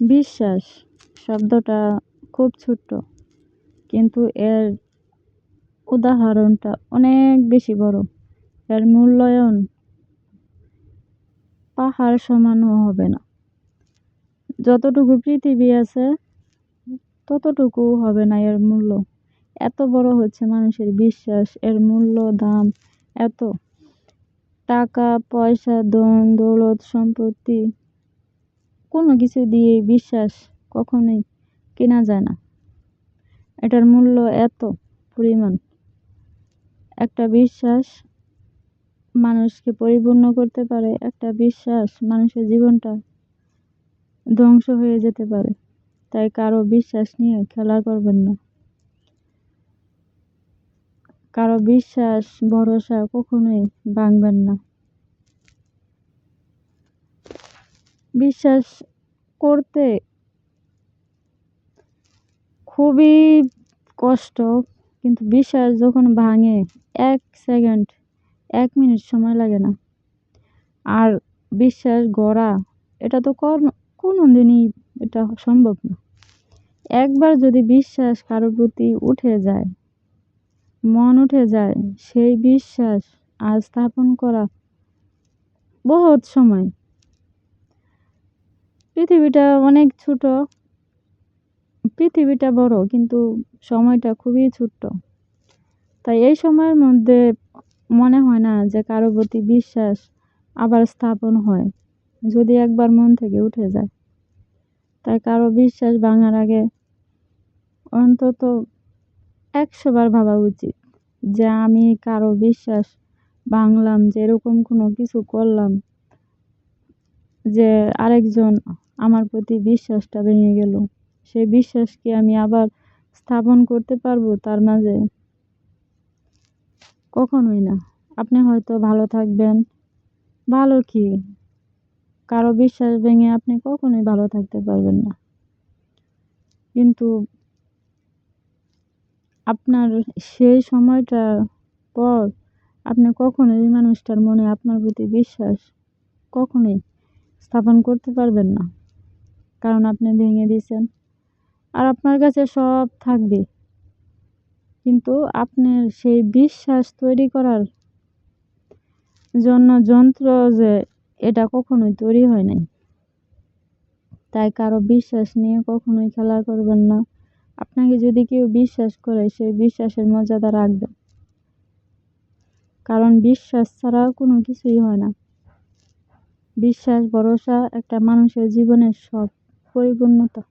বিশ্বাস, শব্দটা খুব ছোট্ট, কিন্তু এর উদাহরণটা অনেক বেশি বড়। এর মূল্যায়ন পাহাড় সমানও হবে না। যতটুকু পৃথিবী আছে, ততটুকু হবে না এর মূল্য। এত বড় হচ্ছে মানুষের বিশ্বাস, এর মূল্য দাম এত। টাকা, পয়সা, ধন, দৌলত, সম্পত্তি কোনো কিছু দিয়ে বিশ্বাস কখনোই কেনা যায় না। এটার মূল্য এত পরিমাণ। একটা বিশ্বাস মানুষকে পরিপূর্ণ করতে পারে, একটা বিশ্বাস মানুষের জীবনটা ধ্বংস হয়ে যেতে পারে। তাই কারও বিশ্বাস নিয়ে খেলা করবেন না। কারও বিশ্বাস, ভরসা কখনোই ভাঙবেন না। বিশ্বাস করতে খুবই কষ্ট, কিন্তু বিশ্বাস যখন ভাঙে, এক সেকেন্ড এক মিনিট সময় লাগে না। আর বিশ্বাস গড়া, এটা তো কোনো দিনই এটা সম্ভব না। একবার যদি বিশ্বাস কারোর প্রতি উঠে যায়, মন উঠে যায়, সেই বিশ্বাস আর স্থাপন করা বহুত সময়। পৃথিবীটা অনেক ছোট। পৃথিবীটা বড়, কিন্তু সময়টা খুবই ছোট্ট। তাই এই সময়ের মধ্যে মনে হয় না যে কারও প্রতি বিশ্বাস আবার স্থাপন হয়, যদি একবার মন থেকে উঠে যায়। তাই কারও বিশ্বাস ভাঙার আগে অন্তত একশোবার ভাবা উচিত যে আমি কারও বিশ্বাস ভাঙলাম, যে এরকম কোনো কিছু করলাম। যে আরেকজন আমার প্রতি বিশ্বাসটা ভেঙে গেল। সেই বিশ্বাসকে আমি আবার স্থাপন করতে পারব তার মাঝে? কখনোই না। আপনি হয়তো ভালো থাকবেন। ভালো কি? কারও বিশ্বাস ভেঙে আপনি কখনোই ভালো থাকতে পারবেন না। কিন্তু আপনার সেই সময়টার পর আপনি কখনোই মানুষটার মনে আপনার প্রতি বিশ্বাস কখনোই স্থাপন করতে পারবেন না। কারণ আপনি ভেঙে দিয়েছেন। আর আপনার কাছে সব থাকবে। কিন্তু আপনার সেই বিশ্বাস তৈরি করার জন্য যন্ত্র যে এটা কখনোই তৈরি হয় নাই। তাই কারও বিশ্বাস নিয়ে কখনোই খেলা করবেন না। আপনাকে যদি কেউ বিশ্বাস করে, সেই বিশ্বাসের মর্যাদা রাখবেন। কারণ বিশ্বাস ছাড়া কোনো কিছুই হয় না। বিশ্বাস ভরসা একটা মানুষের জীবনের সব পরিপূর্ণতা।